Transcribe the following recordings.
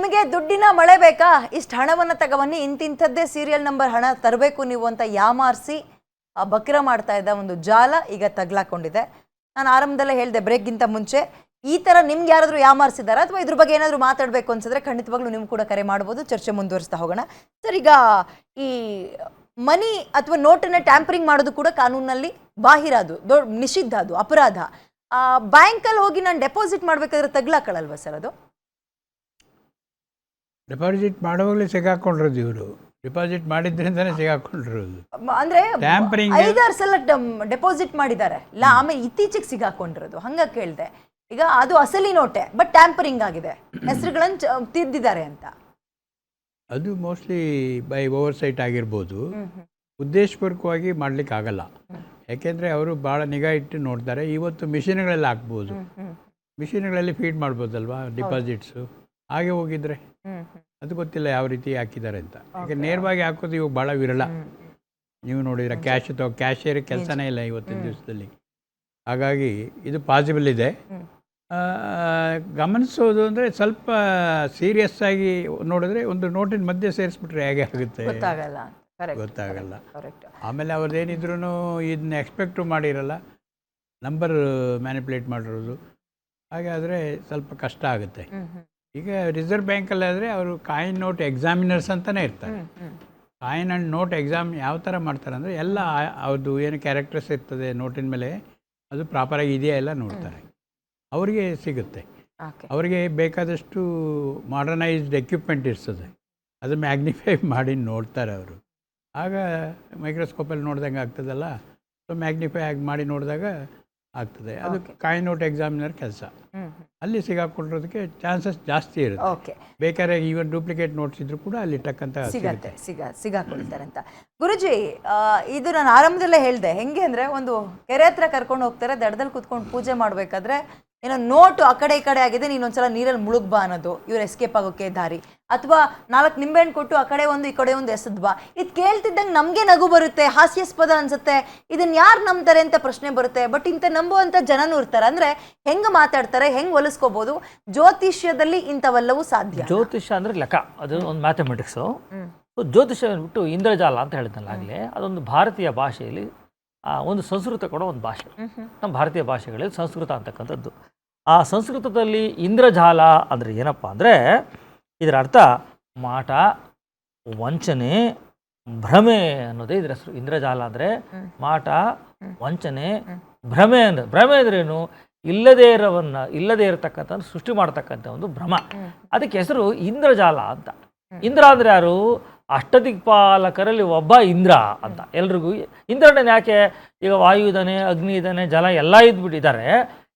ನಿಮಗೆ ದುಡ್ಡಿನ ಮಳೆ ಬೇಕಾ? ಇಷ್ಟು ಹಣವನ್ನು ತಗೊಬನ್ನಿ. ಇಂತಿಂಥದ್ದೇ ಸೀರಿಯಲ್ ನಂಬರ್ ಹಣ ತರಬೇಕು ನೀವು ಅಂತ ಯಾಮಾರಿಸಿ ಬಕ್ರ ಮಾಡ್ತಾ ಇದ್ದ ಒಂದು ಜಾಲ ಈಗ ತಗ್ಲಾಕೊಂಡಿದೆ. ನಾನು ಆರಂಭದಲ್ಲೇ ಹೇಳಿದೆ, ಬ್ರೇಕ್ಗಿಂತ ಮುಂಚೆ ಈ ಥರ ನಿಮ್ಗೆ ಯಾರಾದರೂ ಯಾಮಾರಿಸಿದಾರಾ? ಅಥವಾ ಇದ್ರ ಬಗ್ಗೆ ಏನಾದರೂ ಮಾತಾಡಬೇಕು ಅನ್ಸಿದ್ರೆ ಖಂಡಿತವಾಗ್ಲೂ ನೀವು ಕೂಡ ಕರೆ ಮಾಡ್ಬೋದು. ಚರ್ಚೆ ಮುಂದುವರಿಸ್ತಾ ಹೋಗೋಣ. ಸರ್, ಈಗ ಈ ಮನಿ ಅಥವಾ ನೋಟನ್ನ ಟ್ಯಾಂಪರಿಂಗ್ ಮಾಡೋದು ಕೂಡ ಕಾನೂನಲ್ಲಿ ಬಾಹಿರ ಅದು ದೊಡ್ಡ ನಿಷಿದ್ಧ ಅದು, ಅಪರಾಧ. ಬ್ಯಾಂಕಲ್ಲಿ ಹೋಗಿ ನಾನು ಡೆಪಾಸಿಟ್ ಮಾಡಬೇಕಾದ್ರೆ ತಗ್ಲಾಕಳಲ್ವಾ ಸರ್ ಅದು? ಡೆಪಾಸಿಟ್ ಮಾಡುವಾಗಲೇ ಸಿಗಾಕೊಂಡಿರೋದು ಇವರು. ಡಿಪಾಸಿಟ್ ಮಾಡಿದ್ರಿಂದನೇ ಸಿಗಾಕೊಂಡಿರೋದು ಅಂದ್ರೆ ಟ್ಯಾಂಪರಿಂಗ್ ಐದಾರು ಸಲ ಡೆಪಾಸಿಟ್ ಮಾಡಿದ್ದಾರೆ. ಇಲ್ಲ ಆಮೇಲೆ ಇತ್ತೀಚೆಗೆ ಸಿಗಾಕೊಂಡಿರೋದು ಹಂಗ ಕೇಳಿದೆ. ಈಗ ಅದು ಅಸಲಿ ನೋಟೆ ಬಟ್ ಟ್ಯಾಂಪರಿಂಗ್ ಆಗಿದೆ. ಹೆಸರುಗಳನ್ನು ತಿದ್ದಿದ್ದಾರೆ ಅಂತ. ಅದು ಮೋಸ್ಟ್ಲಿ ಬೈ ಓವರ್ ಸೈಟ್ ಆಗಿರ್ಬೋದು ಉದ್ದೇಶಪೂರ್ವಕವಾಗಿ ಮಾಡ್ಲಿಕ್ಕೆ ಆಗಲ್ಲ ಯಾಕೆಂದರೆ ಅವರು ಭಾಳ ನಿಗಾ ಇಟ್ಟು ನೋಡ್ತಾರೆ. ಇವತ್ತು ಮಿಷಿನ್ಗಳಲ್ಲಿ ಹಾಕ್ಬೋದು. ಮಿಷಿನ್ಗಳಲ್ಲಿ ಫೀಡ್ ಮಾಡ್ಬೋದಲ್ವಾ ಡಿಪಾಸಿಟ್ಸು? ಹಾಗೆ ಹೋಗಿದ್ರೆ ಅದು ಗೊತ್ತಿಲ್ಲ ಯಾವ ರೀತಿ ಹಾಕಿದ್ದಾರೆ ಅಂತ. ಈಗ ನೇರವಾಗಿ ಹಾಕೋದು ಇವಾಗ ಭಾಳ ವಿರಳ. ನೀವು ನೋಡಿದ್ರೆ ಕ್ಯಾಶ್ ಅಥವಾ ಕ್ಯಾಶಿಯರ್ ಕೆಲಸನೇ ಇಲ್ಲ ಇವತ್ತಿನ ದಿವಸದಲ್ಲಿ. ಹಾಗಾಗಿ ಇದು ಪಾಸಿಬಲ್ ಇದೆ. ಗಮನಿಸೋದು ಅಂದರೆ ಸ್ವಲ್ಪ ಸೀರಿಯಸ್ ಆಗಿ ನೋಡಿದ್ರೆ ಒಂದು ನೋಟಿನ ಮಧ್ಯೆ ಸೇರಿಸ್ಬಿಟ್ರೆ ಹೇಗೆ ಆಗುತ್ತೆ? ಗೊತ್ತಾಗಲ್ಲ. ಆಮೇಲೆ ಅವ್ರದ್ದೇನಿದ್ರು ಇದನ್ನ ಎಕ್ಸ್ಪೆಕ್ಟು ಮಾಡಿರಲ್ಲ. ನಂಬರ್ ಮ್ಯಾನಿಪುಲೇಟ್ ಮಾಡಿರೋದು. ಹಾಗಾದರೆ ಸ್ವಲ್ಪ ಕಷ್ಟ ಆಗುತ್ತೆ. ಈಗ ರಿಸರ್ವ್ ಬ್ಯಾಂಕಲ್ಲಿ ಆದರೆ ಅವರು ಕಾಯಿನ್ ನೋಟ್ ಎಕ್ಸಾಮಿನರ್ಸ್ ಅಂತಲೇ ಇರ್ತಾರೆ. ಕಾಯಿನ್ ಆ್ಯಂಡ್ ನೋಟ್ ಎಕ್ಸಾಮ್ ಯಾವ ಥರ ಮಾಡ್ತಾರೆ ಅಂದರೆ ಎಲ್ಲ ಅದು ಅವ್ರದ್ದು ಏನು ಕ್ಯಾರೆಕ್ಟರ್ಸ್ ಇರ್ತದೆ ನೋಟಿನ ಮೇಲೆ ಅದು ಪ್ರಾಪರಾಗಿ ಇದೆಯಾ ಎಲ್ಲ ನೋಡ್ತಾರೆ. ಅವರಿಗೆ ಸಿಗುತ್ತೆ. ಅವರಿಗೆ ಬೇಕಾದಷ್ಟು ಮಾಡರ್ನೈಸ್ಡ್ ಎಕ್ವಿಪ್ಮೆಂಟ್ ಇರ್ತದೆ. ಅದು ಮ್ಯಾಗ್ನಿಫೈ ಮಾಡಿ ನೋಡ್ತಾರೆ ಅವರು. ಆಗ ಮೈಕ್ರೋಸ್ಕೋಪಲ್ಲಿ ನೋಡ್ದಂಗೆ ಆಗ್ತದಲ್ಲ ಸೊ ಮ್ಯಾಗ್ನಿಫೈ ಆಗಿ ಮಾಡಿ ನೋಡಿದಾಗ ಆಗ್ತದೆ. ಅದು ಕಾಯಿನ್ ಕಾಯಿ ನೋಟ್ ಎಕ್ಸಾಮಿನರ್ ಕೆಲಸ. ಅಲ್ಲಿ ಸಿಗಾಕೊಂಡಿರೋದಕ್ಕೆ ಚಾನ್ಸಸ್ ಜಾಸ್ತಿ ಇರುತ್ತೆ. ಓಕೆ ಬೇಕಾದ್ರೆ ಈವನ್ ಡೂಪ್ಲಿಕೇಟ್ ನೋಟ್ಸ್ ಇದ್ರು ಕೂಡ ಅಲ್ಲಿ ಟಕ್ಕಂತ ಸಿಗತ್ತೆ. ಸಿಗ ಸಿಗಾಕೊಳ್ತಾರೆ ಅಂತ ಗುರುಜಿ ಇದು ನಾನು ಆರಂಭದಲ್ಲೇ ಹೇಳಿದೆ ಹೆಂಗೆ ಅಂದ್ರೆ ಒಂದು ಕೆರೆ ಹತ್ರ ಕರ್ಕೊಂಡು ಹೋಗ್ತಾರೆ ದಡದಲ್ಲಿ ಕುತ್ಕೊಂಡು ಪೂಜೆ ಮಾಡ್ಬೇಕಾದ್ರೆ ಏನೋ ನೋಟು ಆ ಕಡೆ ಈ ಕಡೆ ಆಗಿದೆ ನೀನೊಂದ್ಸಲ ನೀರಲ್ಲಿ ಮುಳುಗ್ಬಾ ಅನ್ನೋದು ಇವ್ರು ಎಸ್ಕೇಪ್ ಆಗೋಕೆ ದಾರಿ. ಅಥವಾ ನಾಲ್ಕು ನಿಂಬೆಹಣ್ಣು ಕೊಟ್ಟು ಆ ಕಡೆ ಒಂದು ಈ ಕಡೆ ಒಂದು ಎಸೆದ್ ಬಾ ಇದು ಕೇಳ್ತಿದ್ದಂಗೆ ನಮಗೆ ನಗು ಬರುತ್ತೆ ಹಾಸ್ಯಾಸ್ಪದ ಅನ್ಸುತ್ತೆ. ಇದನ್ನ ಯಾರು ನಂಬ್ತಾರೆ ಅಂತ ಪ್ರಶ್ನೆ ಬರುತ್ತೆ ಬಟ್ ಇಂಥ ನಂಬುವಂಥ ಜನನೂ ಇರ್ತಾರೆ. ಅಂದ್ರೆ ಹೆಂಗೆ ಮಾತಾಡ್ತಾರೆ ಹೆಂಗ್ ಹೊಲಿಸ್ಕೋಬಹುದು ಜ್ಯೋತಿಷ್ಯದಲ್ಲಿ ಇಂಥವೆಲ್ಲವೂ ಸಾಧ್ಯ. ಜ್ಯೋತಿಷ್ಯ ಅಂದರೆ ಲೆಕ್ಕ. ಅದು ಒಂದು ಮ್ಯಾಥಮೆಟಿಕ್ಸು ಜ್ಯೋತಿಷ್ಯ ಅಂದ್ಬಿಟ್ಟು ಇಂದ್ರಜಾಲ ಅಂತ ಹೇಳಿದ್ನಲ್ಲ ಆಗಲೇ ಅದೊಂದು ಭಾರತೀಯ ಭಾಷೆಯಲ್ಲಿ ಒಂದು ಸಂಸ್ಕೃತ ಕೂಡ ಒಂದು ಭಾಷೆ. ನಮ್ಮ ಭಾರತೀಯ ಭಾಷೆಗಳಲ್ಲಿ ಸಂಸ್ಕೃತ ಅಂತಕ್ಕಂಥದ್ದು. ಆ ಸಂಸ್ಕೃತದಲ್ಲಿ ಇಂದ್ರಜಾಲ ಅಂದರೆ ಏನಪ್ಪ ಅಂದರೆ ಇದರ ಅರ್ಥ ಮಾಟ ವಂಚನೆ ಭ್ರಮೆ ಅನ್ನೋದೇ ಇದರ ಹೆಸರು. ಇಂದ್ರಜಾಲ ಅಂದರೆ ಮಾಟ ವಂಚನೆ ಭ್ರಮೆ ಅಂದ್ರೆ ಭ್ರಮೆ ಅಂದ್ರೇನು ಇಲ್ಲದೇ ಇರೋವನ್ನ ಇಲ್ಲದೇ ಇರತಕ್ಕಂಥ ಸೃಷ್ಟಿ ಮಾಡತಕ್ಕಂಥ ಒಂದು ಭ್ರಮ. ಅದಕ್ಕೆ ಹೆಸರು ಇಂದ್ರಜಾಲ ಅಂತ. ಇಂದ್ರ ಅಂದ್ರೆ ಯಾರು? ಅಷ್ಟದಿಕ್ಪಾಲಕರಲ್ಲಿ ಒಬ್ಬ ಇಂದ್ರ ಅಂತ. ಎಲ್ರಿಗೂ ಇಂದ್ರನ ಯಾಕೆ? ಈಗ ವಾಯು ಇದ್ದಾನೆ ಅಗ್ನಿ ಇದ್ದಾನೆ ಜಲ ಎಲ್ಲ ಇದ್ಬಿಟ್ಟಿದ್ದಾರೆ.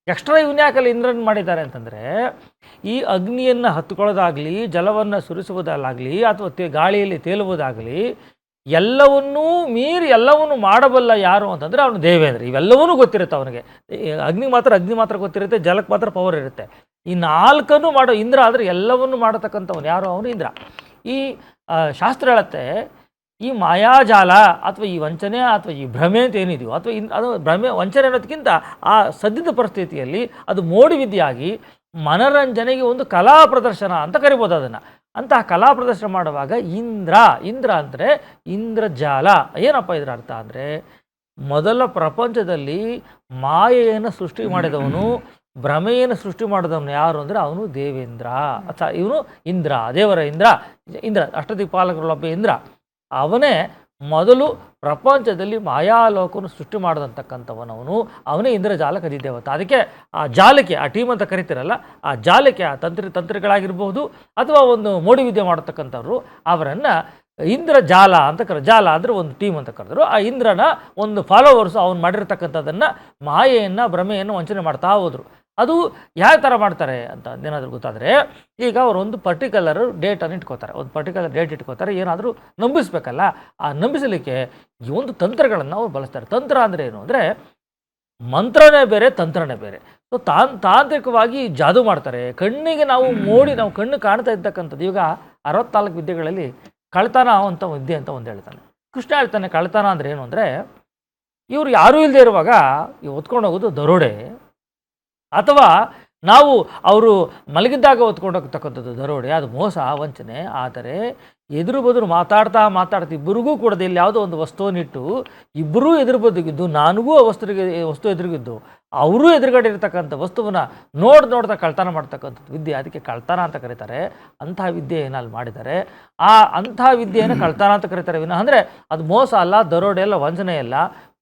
ಎಕ್ಸ್ಟ್ರಾ ಯಾಕಲ್ಲಿ ಇಂದ್ರನ್ ಮಾಡಿದ್ದಾರೆ ಅಂತಂದರೆ, ಈ ಅಗ್ನಿಯನ್ನು ಹತ್ಕೊಳ್ಳೋದಾಗಲಿ, ಜಲವನ್ನು ಸುರಿಸುವುದಲ್ಲಾಗಲಿ ಅಥವಾ ತೇ ಗಾಳಿಯಲ್ಲಿ ತೇಲುವುದಾಗಲಿ, ಎಲ್ಲವನ್ನೂ ಮೀರಿ ಎಲ್ಲವನ್ನೂ ಮಾಡಬಲ್ಲ ಯಾರು ಅಂತಂದರೆ ಅವನು ದೇವೇಂದ್ರ. ಇವೆಲ್ಲವನ್ನೂ ಗೊತ್ತಿರುತ್ತೆ ಅವನಿಗೆ. ಅಗ್ನಿ ಮಾತ್ರ ಅಗ್ನಿ ಮಾತ್ರ ಗೊತ್ತಿರುತ್ತೆ ಜಲಕ್ಕೆ ಮಾತ್ರ ಪವರ್ ಇರುತ್ತೆ. ಈ ನಾಲ್ಕನ್ನು ಮಾಡೋ ಇಂದ್ರ ಆದರೆ ಎಲ್ಲವನ್ನೂ ಮಾಡತಕ್ಕಂಥವನು ಯಾರು? ಅವನು ಇಂದ್ರ. ಈ ಶಾಸ್ತ್ರ ಹೇಳುತ್ತೆ, ಈ ಮಾಯಾಜಾಲ ಅಥವಾ ಈ ವಂಚನೆ ಅಥವಾ ಈ ಭ್ರಮೆ ಅಂತ ಏನಿದೆಯೋ, ಅಥವಾ ಇನ್, ಅದು ಭ್ರಮೆ, ವಂಚನೆ ಅನ್ನೋದಕ್ಕಿಂತ ಆ ಸದ್ಯದ ಪರಿಸ್ಥಿತಿಯಲ್ಲಿ ಅದು ಮೋಡಿ ವಿದ್ಯೆಯಾಗಿ ಮನರಂಜನೆಗೆ ಒಂದು ಕಲಾ ಪ್ರದರ್ಶನ ಅಂತ ಕರಿಬೋದು ಅದನ್ನು. ಅಂತಹ ಕಲಾ ಪ್ರದರ್ಶನ ಮಾಡುವಾಗ ಇಂದ್ರ ಇಂದ್ರ ಅಂದರೆ ಇಂದ್ರಜಾಲ. ಏನಪ್ಪ ಇದರ ಅರ್ಥ ಅಂದರೆ, ಮೊದಲ ಪ್ರಪಂಚದಲ್ಲಿ ಮಾಯೆಯನ್ನು ಸೃಷ್ಟಿ ಮಾಡಿದವನು ಭ್ರಮೆಯನ್ನು ಸೃಷ್ಟಿ ಮಾಡಿದವನು ಯಾರು ಅಂದರೆ ಅವನು ದೇವೇಂದ್ರ. ಅಥವಾ ಇವನು ಇಂದ್ರ, ದೇವರ ಇಂದ್ರ ಇಂದ್ರ, ಅಷ್ಟದಿಕ್ಪಾಲಕರಲ್ಲೊಬ್ಬ ಇಂದ್ರ. ಅವನೇ ಮೊದಲು ಪ್ರಪಂಚದಲ್ಲಿ ಮಾಯಾಲೋಕವನ್ನು ಸೃಷ್ಟಿ ಮಾಡಿದಂತಕ್ಕಂಥವನವನು. ಅವನೇ ಇಂದ್ರಜಾಲ ಕದಿದೇವತ ಅದಕ್ಕೆ ಆ ಜಾಲಕ್ಕೆ ಆ ಟೀಮ್ ಅಂತ ಕರಿತೀರಲ್ಲ, ಆ ಜಾಲಕ್ಕೆ ಆ ತಂತ್ರಿ ತಂತ್ರಿಗಳಾಗಿರ್ಬೋದು ಅಥವಾ ಒಂದು ಮೋಡಿ ವಿದ್ಯೆ ಮಾಡತಕ್ಕಂಥವ್ರು ಅವರನ್ನು ಇಂದ್ರ ಜಾಲ ಅಂತ ಕರ, ಜಾಲ ಅಂದರೆ ಒಂದು ಟೀಮ್ ಅಂತ ಕರೆದ್ರು. ಆ ಇಂದ್ರನ ಒಂದು ಫಾಲೋವರ್ಸು ಅವ್ನು ಮಾಡಿರ್ತಕ್ಕಂಥದ್ದನ್ನು ಮಾಯೆಯನ್ನು, ಭ್ರಮೆಯನ್ನು ವಂಚನೆ ಮಾಡ್ತಾ ಹೋದರು. ಅದು ಯಾವ ಥರ ಮಾಡ್ತಾರೆ ಅಂತ ಏನಾದರೂ ಗೊತ್ತಾದರೆ, ಈಗ ಅವರು ಒಂದು ಪರ್ಟಿಕ್ಯುಲರ್ ಡೇಟನ್ನು ಇಟ್ಕೋತಾರೆ. ಒಂದು ಪರ್ಟಿಕ್ಯುಲರ್ ಡೇಟ್ ಇಟ್ಕೋತಾರೆ, ಏನಾದರೂ ನಂಬಿಸ್ಬೇಕಲ್ಲ, ಆ ನಂಬಿಸಲಿಕ್ಕೆ ಈ ಒಂದು ತಂತ್ರಗಳನ್ನು ಅವ್ರು ಬಳಸ್ತಾರೆ. ತಂತ್ರ ಅಂದರೆ ಏನು ಅಂದರೆ, ಮಂತ್ರನೇ ಬೇರೆ, ತಂತ್ರನೇ ಬೇರೆ. ಸೊ ತಾನ್, ತಾಂತ್ರಿಕವಾಗಿ ಜಾದು ಮಾಡ್ತಾರೆ. ಕಣ್ಣಿಗೆ ನಾವು ಮೋಡಿ, ನಾವು ಕಣ್ಣು ಕಾಣ್ತಾ ಇರ್ತಕ್ಕಂಥದ್ದು. ಈಗ ಅರವತ್ನಾಲ್ಕು ವಿದ್ಯೆಗಳಲ್ಲಿ ಕಳ್ತನ ಅಂತ ವಿದ್ಯೆ ಅಂತ ಒಂದು ಹೇಳ್ತಾನೆ. ಕೃಷ್ಣ ಹೇಳ್ತಾನೆ ಕಳ್ತನ ಅಂದರೆ ಏನು ಅಂದರೆ, ಇವರು ಯಾರೂ ಇಲ್ಲದೆ ಇರುವಾಗ, ಈ ಹೊತ್ಕೊಂಡು ಹೋಗೋದು ದರೋಡೆ. ಅಥವಾ ನಾವು ಅವರು ಮಲಗಿದ್ದಾಗ ಹೊತ್ಕೊಂಡೋಗ್ತಕ್ಕಂಥದ್ದು ದರೋಡೆ, ಅದು ಮೋಸ, ವಂಚನೆ. ಆದರೆ ಎದುರು ಬದುರು ಮಾತಾಡ್ತಾ ಮಾತಾಡ್ತಾ ಇಬ್ಬರಿಗೂ ಕೂಡ ಇಲ್ಲಿ ಯಾವುದೋ ಒಂದು ವಸ್ತುವನ್ನಿಟ್ಟು ಇಬ್ಬರೂ ಎದುರು ಬದುಕಿದ್ದು, ನನಗೂ ಆ ವಸ್ತುಗೆ ವಸ್ತು ಎದುರುಗಿದ್ದು, ಅವರೂ ಎದುರುಗಡೆ ಇರತಕ್ಕಂಥ ವಸ್ತುವನ್ನು ನೋಡಿ ನೋಡ್ತಾ ಕಳ್ತನ ಮಾಡ್ತಕ್ಕಂಥದ್ದು ವಿದ್ಯೆ. ಅದಕ್ಕೆ ಕಳ್ತನ ಅಂತ ಕರೀತಾರೆ. ವಿದ್ಯೆ ವಿದ್ಯೆಯನ್ನು ಅಲ್ಲಿ ಮಾಡಿದ್ದಾರೆ? ಆ ಅಂಥ ವಿದ್ಯೆಯನ್ನು ಕಳ್ತನ ಅಂತ ಕರೀತಾರೆ ವಿನ. ಅಂದರೆ ಅದು ಮೋಸ ಅಲ್ಲ, ದರೋಡೆ ಅಲ್ಲ, ವಂಚನೆ ಅಲ್ಲ.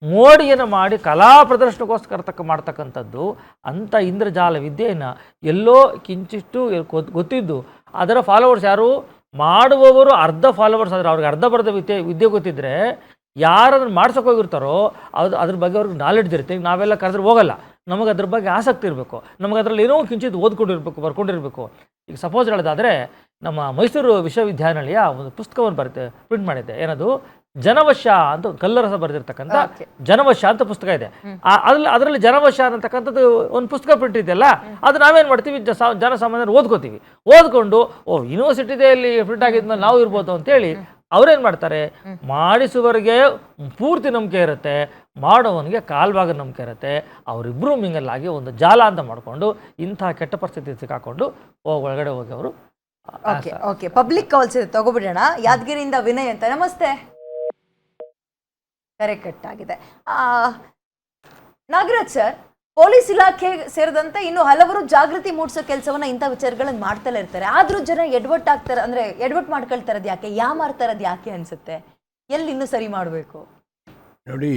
ಮೋಡಿಯನ್ನು ಮಾಡಿ ಕಲಾ ಪ್ರದರ್ಶನಕ್ಕೋಸ್ಕರ ತಕ್ಕ ಮಾಡ್ತಕ್ಕಂಥದ್ದು ಅಂಥ ಇಂದ್ರಜಾಲ ವಿದ್ಯೆಯನ್ನು ಎಲ್ಲೋ ಕಿಂಚಿಷ್ಟು ಗೊತ್- ಗೊತ್ತಿದ್ದು. ಅದರ ಫಾಲೋವರ್ಸ್ ಯಾರು? ಮಾಡುವವರು ಅರ್ಧ ಫಾಲೋವರ್ಸ್ ಆದರೆ ಅವ್ರಿಗೆ ಅರ್ಧ ಬರ್ಧ ವಿದ್ಯೆ ವಿದ್ಯೆ ಗೊತ್ತಿದ್ದರೆ ಯಾರು ಅದನ್ನು ಮಾಡ್ಸೋಕೆ ಹೋಗಿರ್ತಾರೋ ಅದು ಅದ್ರ ಬಗ್ಗೆ ಅವ್ರಿಗೆ ನಾಲೆಡ್ಜ್ ಇರುತ್ತೆ. ನಾವೆಲ್ಲ ಕರೆದ್ರೆ ಹೋಗಲ್ಲ. ನಮಗೆ ಅದ್ರ ಬಗ್ಗೆ ಆಸಕ್ತಿ ಇರಬೇಕು. ನಮಗೆ ಅದರಲ್ಲಿ ಏನೋ ಕಿಂಚಿತ್ ಓದ್ಕೊಂಡಿರ್ಬೇಕು, ಬರ್ಕೊಂಡಿರ್ಬೇಕು. ಈಗ ಸಪೋಸ್ ಹೇಳೋದಾದರೆ ನಮ್ಮ ಮೈಸೂರು ವಿಶ್ವವಿದ್ಯಾನಿಲಯ ಒಂದು ಪುಸ್ತಕವನ್ನು ಬರುತ್ತೆ ಪ್ರಿಂಟ್ ಮಾಡಿದ್ದೆ. ಏನದು? ಜನವಶ ಅಂತ ಒಂದು ಕಲ್ಲರಸ ಬರೆದಿರ್ತಕ್ಕಂಥ. ಜನವಶ ಅಂತ ಪುಸ್ತಕ ಇದೆ. ಅದ್ರಲ್ಲಿ ಅದರಲ್ಲಿ ಜನವಶ ಅನ್ನತಕ್ಕಂಥದ್ದು ಒಂದು ಪುಸ್ತಕ ಪ್ರಿಂಟ್ ಇದೆಯಲ್ಲ ಅದು ನಾವೇನು ಮಾಡ್ತೀವಿ? ಜನಸಾಮಾನ್ಯರು ಓದ್ಕೋತೀವಿ. ಓದ್ಕೊಂಡು ಓ ಯೂನಿವರ್ಸಿಟಿಯಲ್ಲಿ ಪ್ರಿಂಟ್ ಆಗಿದ್ಮೇಲೆ ನಾವು ಇರ್ಬೋದು ಅಂತೇಳಿ ಅವ್ರೇನ್ ಮಾಡ್ತಾರೆ? ಮಾಡಿಸುವವರಿಗೆ ಪೂರ್ತಿ ನಂಬಿಕೆ ಇರುತ್ತೆ ಮಾಡೋವನಿಗೆ ಕಾಲ್ಭಾಗ ನಂಬಿಕೆ ಇರುತ್ತೆ ಅವರಿಬ್ಬರು ಮಿಂಗಲ್ಲಾಗಿ ಒಂದು ಜಾಲ ಅಂತ ಮಾಡಿಕೊಂಡು ಇಂಥ ಕೆಟ್ಟ ಪರಿಸ್ಥಿತಿ ಸಿಕ್ಕಾಕೊಂಡು ಹೋಗಿ ಒಳಗಡೆ ಹೋಗಿ ಅವರು ಓಕೆ ಓಕೆ ಪಬ್ಲಿಕ್ ಕಾಲ್ಸ್ ಇದೆ ತಗೋಬಿಡೋಣ. ಯಾದಗಿರಿಯಿಂದ ವಿನಯ್ ಅಂತ. ನಮಸ್ತೆ. ಕರೆ ಕಟ್ ಆಗಿದೆ ಆ, ನಾಗರಾಜ್ ಸರ್ ಪೊಲೀಸ್ ಇಲಾಖೆ ಸೇರಿದಂತೆ ಇನ್ನು ಹಲವರು ಜಾಗೃತಿ ಮೂಡಿಸೋ ಕೆಲಸವನ್ನ ಇಂಥ ವಿಚಾರಗಳನ್ನ ಮಾಡ್ತಲೇ ಇರ್ತಾರೆ. ಆದ್ರೂ ಜನ ಎಡ್ವರ್ಟ್ ಆಗ್ತಾರೆ ಅಂದ್ರೆ ಎಡ್ವರ್ಟ್ ಮಾಡ್ಕೊಳ್ತಾ ಇರೋದು ಯಾಕೆ? ಯಾ ಇರೋದು ಯಾಕೆ ಅನ್ಸುತ್ತೆ? ಎಲ್ಲಿ ಇನ್ನೂ ಸರಿ ಮಾಡಬೇಕು? ನೋಡಿ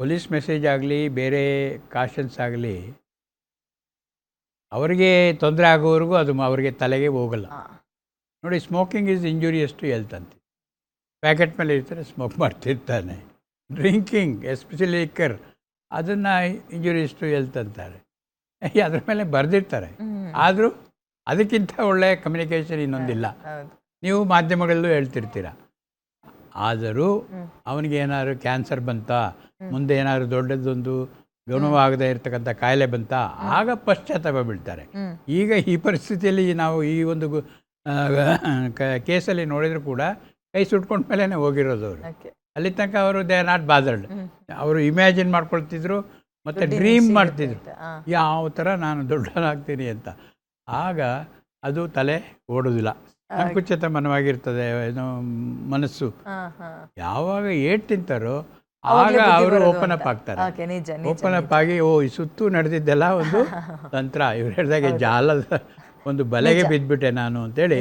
ಪೊಲೀಸ್ ಮೆಸೇಜ್ ಆಗಲಿ ಬೇರೆ ಕಾಶನ್ಸ್ ಆಗಲಿ ಅವರಿಗೆ ತೊಂದರೆ ಆಗೋವರೆಗೂ ಅದು ಅವರಿಗೆ ತಲೆಗೆ ಹೋಗಲ್ಲ. ನೋಡಿ smoking is injurious to health ಅಂತ. ಪ್ಯಾಕೆಟ್ ಮೇಲೆ ಇರ್ತಾರೆ ಸ್ಮೋಕ್ ಮಾಡ್ತಿರ್ತಾನೆ. ಡ್ರಿಂಕಿಂಗ್ ಎಸ್ಪೆಷಲಿ ಲಿಕ್ಕರ್ ಅದನ್ನು ಇಂಜುರೀಸ್ ಟು ಹೆಲ್ತ್ ಅಂತಾರೆ. ಅದ್ರ ಮೇಲೆ ಬರೆದಿರ್ತಾರೆ. ಆದರೂ ಅದಕ್ಕಿಂತ ಒಳ್ಳೆಯ ಕಮ್ಯುನಿಕೇಷನ್ ಇನ್ನೊಂದಿಲ್ಲ. ನೀವು ಮಾಧ್ಯಮಗಳಲ್ಲೂ ಹೇಳ್ತಿರ್ತೀರ. ಆದರೂ ಅವನಿಗೆ ಏನಾದ್ರು ಕ್ಯಾನ್ಸರ್ ಬಂತ ಮುಂದೆ ಏನಾದ್ರು ದೊಡ್ಡದೊಂದು ಗುಣವಾಗದೆ ಇರತಕ್ಕಂಥ ಕಾಯಿಲೆ ಬಂತ ಆಗ ಪಶ್ಚಾತ್ತಾಪ ಬೀಳ್ತಾರೆ ಈಗ ಈ ಪರಿಸ್ಥಿತಿಯಲ್ಲಿ ನಾವು ಈ ಒಂದು ಕೇಸಲ್ಲಿ ನೋಡಿದ್ರು ಕೂಡ ಕೈ ಸುಟ್ಕೊಂಡ ಮೇಲೆ ಹೋಗಿರೋದು ಅವರು. ಅಲ್ಲಿ ತನಕ ಅವರು ದೇ ಆರ್ ನಾಟ್ ಬಾದರ್ಡ್. ಅವರು ಇಮ್ಯಾಜಿನ್ ಮಾಡ್ಕೊಳ್ತಿದ್ರು ಮತ್ತು ಡ್ರೀಮ್ ಮಾಡ್ತಿದ್ರು. ಯಾವ ಥರ ನಾನು ದೊಡ್ಡನಾಗ್ತೀನಿ ಅಂತ. ಆಗ ಅದು ತಲೆ ಓಡೋದಿಲ್ಲ. ಸಂಕುಚಿತ ಮನವಾಗಿರ್ತದೆ ಏನೋ ಮನಸ್ಸು. ಯಾವಾಗ ಏಟ್ ತಿಂತಾರೋ ಆಗ ಅವರು ಓಪನ್ ಅಪ್ ಆಗ್ತಾರೆ. ಓಪನ್ ಅಪ್ ಆಗಿ ಓ ಈ ಸುತ್ತು ನಡೆದಿದ್ದೆಲ್ಲ ಒಂದು ತಂತ್ರ. ಇವ್ರು ಹೇಳಿದಾಗೆ ಜಾಲದ ಒಂದು ಬಲೆಗೆ ಬಿದ್ದುಬಿಟ್ಟೆ ನಾನು ಅಂತೇಳಿ.